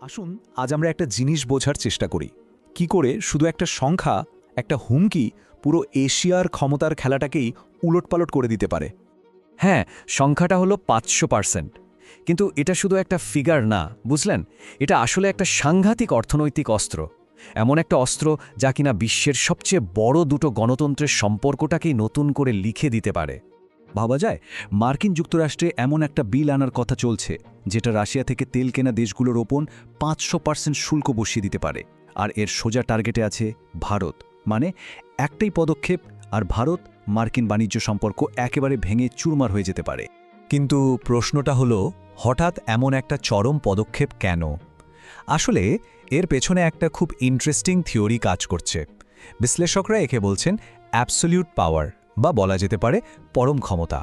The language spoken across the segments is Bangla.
আসুন, আজ আমরা একটা জিনিস বোঝার চেষ্টা করি। কি করে? শুধু একটা সংখ্যা, একটা হুমকি পুরো এশিয়ার ক্ষমতার খেলাটাকেই উলটপালট করে দিতে পারে। হ্যাঁ সংখ্যাটা হলো পাঁচশো পার্সেন্ট। কিন্তু এটা শুধু একটা ফিগার না, বুঝলেন? এটা আসলে একটা সাংঘাতিক অর্থনৈতিক অস্ত্র। এমন একটা অস্ত্র যা কিনা বিশ্বের সবচেয়ে বড় দুটো গণতন্ত্রের সম্পর্কটাকেই নতুন করে লিখে দিতে পারে। ভাবা যায়, মার্কিন যুক্তরাষ্ট্রে এমন একটা বিল আনার কথা চলছে, যেটা রাশিয়া থেকে তেল কেনা দেশগুলোর ওপর পাঁচশো পার্সেন্ট শুল্ক বসিয়ে দিতে পারে। আর এর সোজা টার্গেটে আছে ভারত মানে একটাই পদক্ষেপ, আর ভারত মার্কিন বাণিজ্য সম্পর্ক একেবারে ভেঙে চুরমার হয়ে যেতে পারে। কিন্তু প্রশ্নটা হলো, হঠাৎ এমন একটা চরম পদক্ষেপ কেন? আসলে এর পেছনে একটা খুব ইন্টারেস্টিং থিওরি কাজ করছে। বিশ্লেষকরা একে বলছেন অ্যাবসলিউট পাওয়ার বা বলা যেতে পারে পরম ক্ষমতা।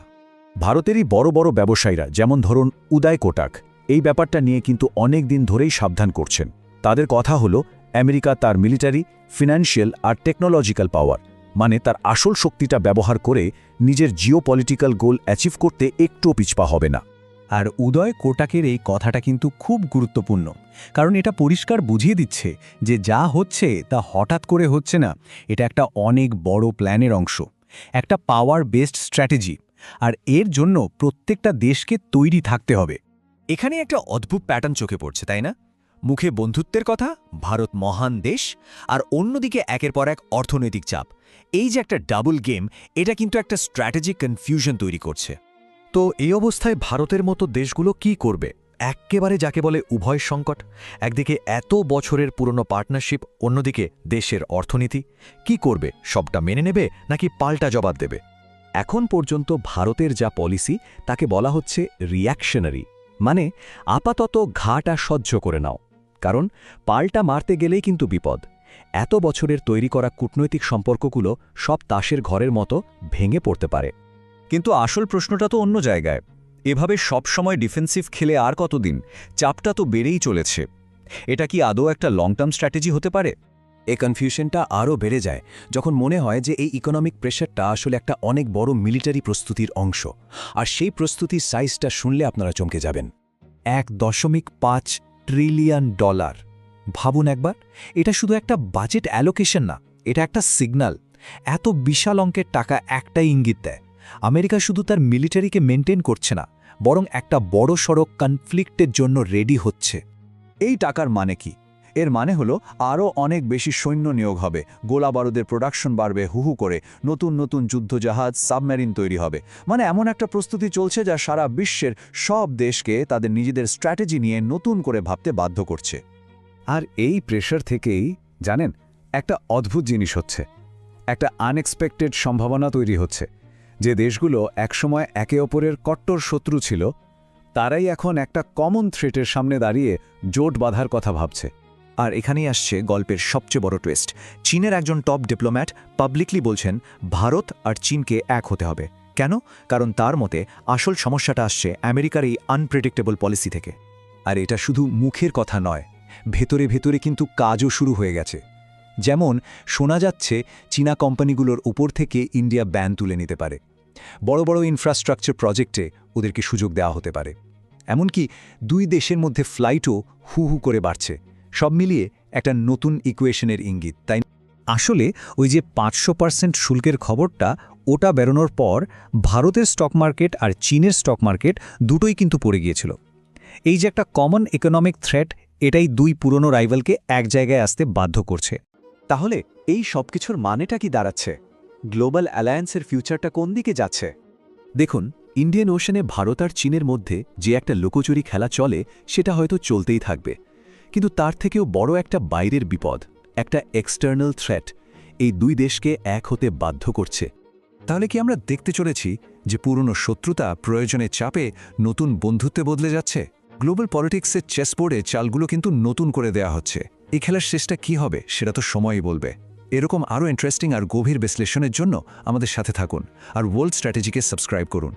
ভারতেরই বড় বড় ব্যবসায়ীরা, যেমন ধরুন উদয় কোটাক, এই ব্যাপারটা নিয়ে কিন্তু অনেক দিন ধরেই সাবধান করছেন। তাদের কথা হলো, আমেরিকা তার মিলিটারি, ফিনান্সিয়াল আর টেকনোলজিক্যাল পাওয়ার মানে তার আসল শক্তিটা ব্যবহার করে নিজের জিও পলিটিক্যাল গোল অ্যাচিভ করতে একটুও পিছপা হবে না। আর উদয় কোটাকের এই কথাটা কিন্তু খুব গুরুত্বপূর্ণ, কারণ এটা পরিষ্কার বুঝিয়ে দিচ্ছে যে যা হচ্ছে তা হঠাৎ করে হচ্ছে না, এটা একটা অনেক বড় প্ল্যানের অংশ। একটা পাওয়ার বেসড স্ট্র্যাটেজি আর এর জন্য প্রত্যেকটা দেশকে তৈরি থাকতে হবে। এখানে একটা অদ্ভুত প্যাটার্ন চোখে পড়ছে, তাই না? মুখে বন্ধুত্বের কথা, ভারত মহান দেশ, আর অন্যদিকে একের পর এক অর্থনৈতিক চাপ। এই যে একটা ডাবল গেম এটা কিন্তু একটা স্ট্র্যাটেজিক কনফিউশন তৈরি করছে। তো এই অবস্থায় ভারতের মতো দেশগুলো কি করবে? এক্কেবারে যাকে বলে উভয় সংকট, একদিকে এত বছরের পুরনো পার্টনারশিপ, অন্যদিকে দেশের অর্থনীতি। কি করবে, সবটা মেনে নেবে, নাকি পাল্টা জবাব দেবে? এখন পর্যন্ত ভারতের যা পলিসি, তাকে বলা হচ্ছে রিয়াকশনারি মানে আপাতত ঘাটা সহ্য করে নাও। কারণ, পাল্টা মারতে গেলেই কিন্তু বিপদ। এত বছরের তৈরি করা কূটনৈতিক সম্পর্কগুলো সব তাসের ঘরের মতো ভেঙে পড়তে পারে। কিন্তু আসল প্রশ্নটা তো অন্য জায়গায়। এভাবে সবসময় ডিফেন্সিভ খেলে আর কতদিন? চাপটা তো বেড়েই চলেছে। এটা কি আদৌ একটা লং টার্ম স্ট্র্যাটেজি হতে পারে? এ কনফিউশনটা আরও বেড়ে যায় যখন মনে হয় যে এই ইকোনমিক প্রেশারটা আসলে একটা অনেক বড় মিলিটারি প্রস্তুতির অংশ। আর সেই প্রস্তুতির সাইজটা শুনলে আপনারা চমকে যাবেন। এক দশমিক পাঁচ ট্রিলিয়ন ডলার ভাবুন একবার, এটা শুধু একটা বাজেট অ্যালোকেশন না, এটা একটা সিগন্যাল এত বিশাল অঙ্কের টাকা একটাই ইঙ্গিত দেয়। আমেরিকা শুধু তার মিলিটারিকে মেনটেন করছে না বরং একটা বড় সড়ক কনফ্লিক্টের জন্য রেডি হচ্ছে। এই টাকার মানে কি? এর মানে হলো আরও অনেক বেশি সৈন্য নিয়োগ হবে গোলা বারুদের প্রোডাকশন বাড়বে, হুহু করে, নতুন নতুন যুদ্ধজাহাজ সাবমেরিন তৈরি হবে। মানে এমন একটা প্রস্তুতি চলছে যা সারা বিশ্বের সব দেশকে তাদের নিজেদের স্ট্র্যাটেজি নিয়ে নতুন করে ভাবতে বাধ্য করছে। আর এই প্রেশার থেকেই, জানেন, একটা অদ্ভুত জিনিস হচ্ছে। একটা আনএক্সপেক্টেড সম্ভাবনা তৈরি হচ্ছে। যে দেশগুলো একসময় একে অপরের কট্টর শত্রু ছিল, তারাই এখন একটা কমন থ্রেটের সামনে দাঁড়িয়ে জোট বাঁধার কথা ভাবছে। আর এখানেই আসছে গল্পের সবচেয়ে বড় টুইস্ট চীনের একজন টপ ডিপ্লোম্যাট পাবলিকলি বলছেন, ভারত আর চীনকে এক হতে হবে। কেন? কারণ তার মতে আসল সমস্যাটা আসছে আমেরিকার এই আনপ্রেডিক্টেবল পলিসি থেকে। আর এটা শুধু মুখের কথা নয়, ভেতরে ভেতরে কিন্তু কাজও শুরু হয়ে গেছে। যেমন, শোনা যাচ্ছে চীনা কোম্পানিগুলোর উপর থেকে ইন্ডিয়া ব্যান তুলে নিতে পারে। বড় বড় ইনফ্রাস্ট্রাকচার প্রজেক্টে ওদেরকে সুযোগ দেওয়া হতে পারে। এমনকি দুই দেশের মধ্যে ফ্লাইটও হু হু করে বাড়ছে। সব মিলিয়ে একটা নতুন ইকুয়েশনের ইঙ্গিত, তাই আসলে ওই যে পাঁচশো পার্সেন্ট শুল্কের খবরটা, ওটা বেরোনোর পর ভারতের স্টক মার্কেট আর চীনের স্টক মার্কেট দুটোই কিন্তু পড়ে গিয়েছিল। এই যে একটা কমন ইকোনমিক থ্রেট এটাই দুই পুরনো রাইভালকে এক জায়গায় আসতে বাধ্য করছে। তাহলে এই সব কিছুর মানেটা কি দাঁড়াচ্ছে? গ্লোবাল অ্যালায়েন্সের ফিউচারটা কোন দিকে যাচ্ছে? দেখুন, ইন্ডিয়ান ওশনে ভারত আর চীনের মধ্যে যে একটা লোকচুরি খেলা চলে, সেটা হয়তো চলতেই থাকবে। কিন্তু তার থেকেও বড় একটা বাইরের বিপদ, একটা এক্সটার্নাল থ্রেট এই দুই দেশকে এক হতে বাধ্য করছে। তাহলে কি আমরা দেখতে চলেছি যে পুরনো শত্রুতা প্রয়োজনে চাপে নতুন বন্ধুত্বে বদলে যাচ্ছে? গ্লোবাল পলিটিক্সের চেসবোর্ডে চালগুলো কিন্তু নতুন করে দেয়া হচ্ছে। এই খেলার শেষটা কি হবে, সেটা তো সময়ই বলবে। এরকম আরও ইন্টারেস্টিং আর গভীর বিশ্লেষণের জন্য আমাদের সাথে থাকুন আর ওয়ার্ল্ড স্ট্র্যাটেজিকে সাবস্ক্রাইব করুন।